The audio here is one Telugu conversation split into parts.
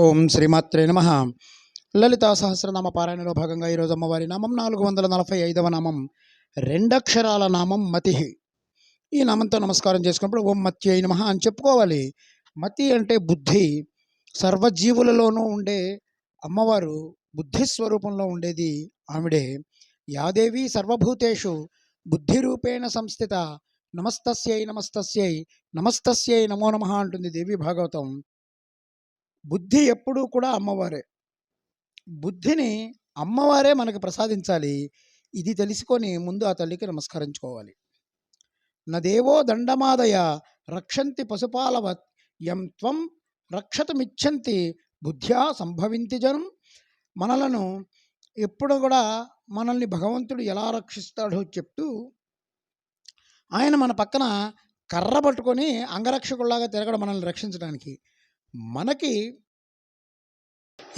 ఓం శ్రీమాత్రే నమ. లలితా సహస్రనామ పారాయణలో భాగంగా ఈరోజు అమ్మవారి నామం నాలుగు వందల నలభై ఐదవ నామం రెండక్షరాల నామం మతి. ఈ నామంతో నమస్కారం చేసుకున్నప్పుడు ఓం మతి అయి నమ అని చెప్పుకోవాలి. మతి అంటే బుద్ధి. సర్వజీవులలోనూ ఉండే అమ్మవారు బుద్ధి స్వరూపంలో ఉండేది ఆవిడే. యాదేవి సర్వభూతేషు బుద్ధి రూపేణ సంస్థిత. నమస్తస్యై నమస్తస్యై నమస్తస్యై నమో నమ అంటుంది దేవి భాగవతం. బుద్ధి ఎప్పుడూ కూడా అమ్మవారే. బుద్ధిని అమ్మవారే మనకు ప్రసాదించాలి. ఇది తెలుసుకొని ముందు ఆ తల్లికి నమస్కరించుకోవాలి. నదేవో దండమాదయ రక్షంతి పశుపాలవత్ యంత్వం రక్షతమిచ్చంతి బుద్ధ్యా సంభవింతి జనం. మనలను ఎప్పుడు కూడా మనల్ని భగవంతుడు ఎలా రక్షిస్తాడో చెప్తూ ఆయన మన పక్కన కర్ర పట్టుకొని అంగరక్షకుల్లాగా తిరగడం మనల్ని రక్షించడానికి మనకి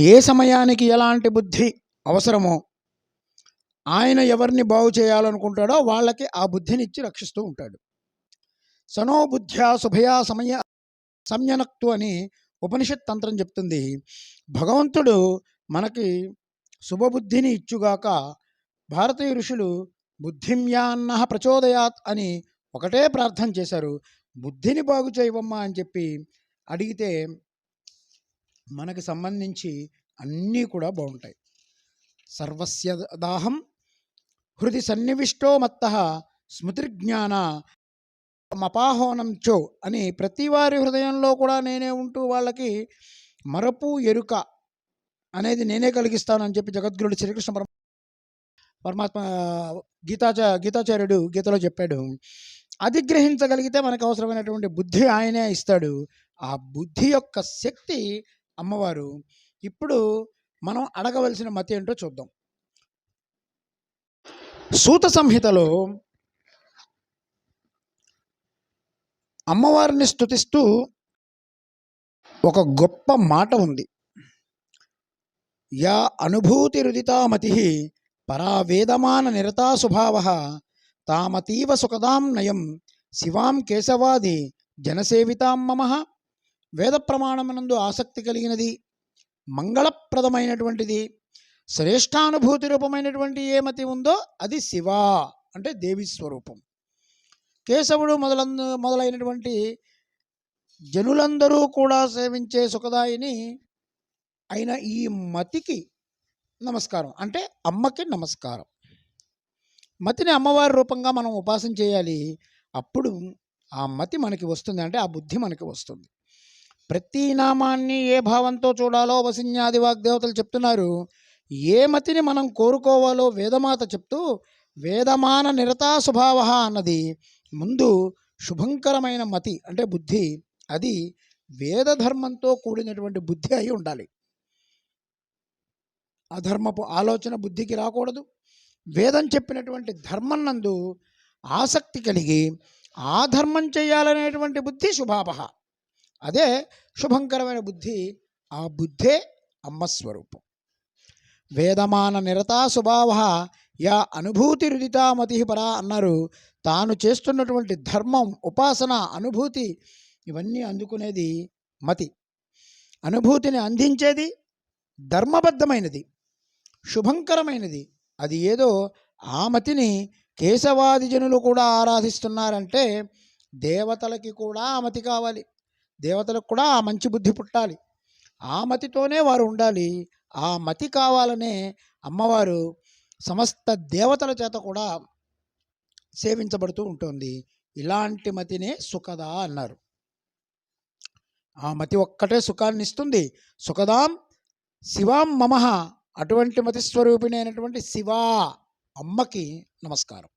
ఏ సమయానికి ఎలాంటి బుద్ధి అవసరమో ఆయన ఎవరిని బాగు చేయాలనుకుంటాడో వాళ్ళకి ఆ బుద్ధిని ఇచ్చి రక్షిస్తూ ఉంటాడు. సనోబుద్ధ్యా శుభయా సమయ సంయనక్తు అని ఉపనిషత్ తంత్రం చెప్తుంది. భగవంతుడు మనకి శుభబుద్ధిని ఇచ్చుగాక భారతీయ ఋషులు బుద్ధిమ్యాన్న ప్రచోదయాత్ అని ఒకటే ప్రార్థన చేశారు. బుద్ధిని బాగు చేయవమ్మా అని చెప్పి అడిగితే మనకు సంబంధించి అన్నీ కూడా బాగుంటాయి. సర్వస్య దాహం హృది సన్నివిష్టో మత్త స్మృతిజ్ఞాన మపాహోనం చో అని ప్రతి వారి హృదయంలో కూడా నేనే ఉంటూ వాళ్ళకి మరపు ఎరుక అనేది నేనే కలిగిస్తానని చెప్పి జగద్గురుడు శ్రీకృష్ణ పరమ పరమాత్మ గీతాచ గీతాచార్యుడు గీతలో చెప్పాడు. అది గ్రహించగలిగితే మనకు అవసరమైనటువంటి బుద్ధి ఆయనే ఇస్తాడు. ఆ బుద్ధి యొక్క శక్తి అమ్మవారు. ఇప్పుడు మనం అడగవలసిన మతి ఏంటో చూద్దాం. సూత సంహితలో అమ్మవారిని స్తుతిస్తూ ఒక గొప్ప మాట ఉంది. యా అనుభూతి రుదితామతి పరావేదమాన నిరతా స్వభావ తామతీవ సుఖదాం నయం శివాం కేశవాది జనసేవితాం మమ వేద ప్రమాణమునందు ఆసక్తి కలిగినది మంగళప్రదమైనటువంటిది శ్రేష్టానుభూతి రూపమైనటువంటి ఏ మతి ఉందో అది శివ అంటే దేవి స్వరూపం. కేశవుడు మొదలందు మొదలైనటువంటి జనులందరూ కూడా సేవించే సుఖదాయిని అయిన ఈ మతికి నమస్కారం అంటే అమ్మకి నమస్కారం. మతిని అమ్మవారి రూపంగా మనం ఉపాసన చేయాలి అప్పుడు ఆ మతి మనకి వస్తుంది అంటే ఆ బుద్ధి మనకి వస్తుంది. ప్రతి నామాన్ని ఏ భావంతో చూడాలో వసిన్యాది వాగ్దేవతలు చెప్తున్నారు. ఏ మతిని మనం కోరుకోవాలో వేదమాత చెప్తూ వేదమాన నిరతా స్వభావ అన్నది ముందు శుభంకరమైన మతి అంటే బుద్ధి. అది వేదధర్మంతో కూడినటువంటి బుద్ధి అయి ఉండాలి. అధర్మపు ఆలోచన బుద్ధికి రాకూడదు. వేదం చెప్పినటువంటి ధర్మం నందు ఆసక్తి కలిగి ఆ ధర్మం చేయాలనేటువంటి బుద్ధి శుభాపహ. అదే శుభంకరమైన బుద్ధి ఆ బుద్ధే అమ్మ స్వరూపం. వేదమాన నిరతా స్వభావ యా అనుభూతి రుదితామతి పరా అన్నారు. తాను చేస్తున్నటువంటి ధర్మం ఉపాసన అనుభూతి ఇవన్నీ అందుకునేది మతి. అనుభూతిని అందించేది ధర్మబద్ధమైనది శుభంకరమైనది. అది ఏదో ఆ మతిని కేశవాది జనులు కూడా ఆరాధిస్తున్నారంటే దేవతలకి కూడా ఆ మతి కావాలి. దేవతలకు కూడా ఆ మంచి బుద్ధి పుట్టాలి. ఆ మతితోనే వారు ఉండాలి. ఆ మతి కావాలనే అమ్మవారు సమస్త దేవతల చేత కూడా సేవించబడుతూ ఉంటుంది. ఇలాంటి మతినే సుఖదా అన్నారు. ఆ మతి ఒక్కటే సుఖాన్ని ఇస్తుంది. సుఖదాం శివాం మమః. అటువంటి మతి స్వరూపిణి అయినటువంటి శివా అమ్మకి నమస్కారం.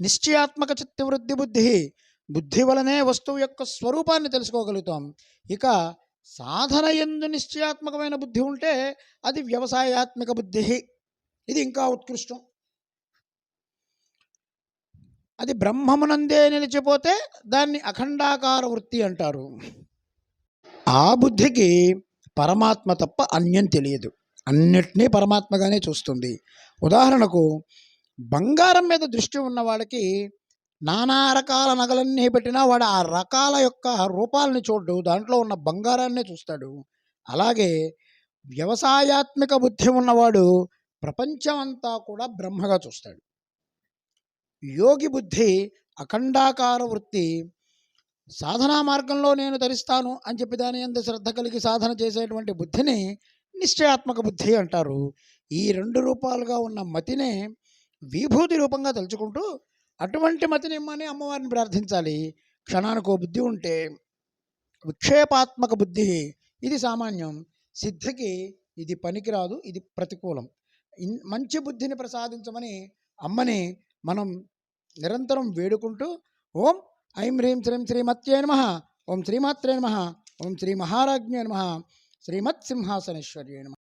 నిశ్చయాత్మక చిత్తవృద్ధి బుద్ధి. బుద్ధి వలనే వస్తువు యొక్క స్వరూపాన్ని తెలుసుకోగలుగుతాం. ఇక సాధన ఎందు నిశ్చయాత్మకమైన బుద్ధి ఉంటే అది వ్యవసాయాత్మక బుద్ధి. ఇది ఇంకా ఉత్కృష్టం. అది బ్రహ్మమునందే నిలిచిపోతే దాన్ని అఖండాకార వృత్తి అంటారు. ఆ బుద్ధికి పరమాత్మ తప్ప అన్యం తెలియదు. అన్నిటినీ పరమాత్మగానే చూస్తుంది. ఉదాహరణకు బంగారం మీద దృష్టి ఉన్న వాళ్ళకి నానా రకాల నగలన్నీ పెట్టినా వాడు ఆ రకాల యొక్క రూపాలని చూడు దాంట్లో ఉన్న బంగారాన్నే చూస్తాడు. అలాగే వ్యవసాయాత్మక బుద్ధి ఉన్నవాడు ప్రపంచమంతా కూడా బ్రహ్మగా చూస్తాడు. యోగి బుద్ధి అఖండాకార వృత్తి సాధనా మార్గంలో నేను ధరిస్తాను అని చెప్పి దాని ఎంత శ్రద్ధ కలిగి సాధన చేసేటువంటి బుద్ధిని నిశ్చయాత్మక బుద్ధి అంటారు. ఈ రెండు రూపాలుగా ఉన్న మతినే విభూతి రూపంగా తలుచుకుంటూ అటువంటి మతిని ఇమ్మని అమ్మవారిని ప్రార్థించాలి. క్షణానికో బుద్ధి ఉంటే విక్షేపాత్మక బుద్ధి ఇది సామాన్యం. సిద్ధికి ఇది పనికిరాదు ఇది ప్రతికూలం. ఇన్- మంచి బుద్ధిని ప్రసాదించమని అమ్మని మనం నిరంతరం వేడుకుంటూ ఓం ఐం హ్రీం శ్రీం శ్రీమత్యే నమ ఓం శ్రీమాత్రే నమ ఓం శ్రీ మహారాజ్ఞే నమ శ్రీమత్ సింహాసనేశ్వర్యే నమ.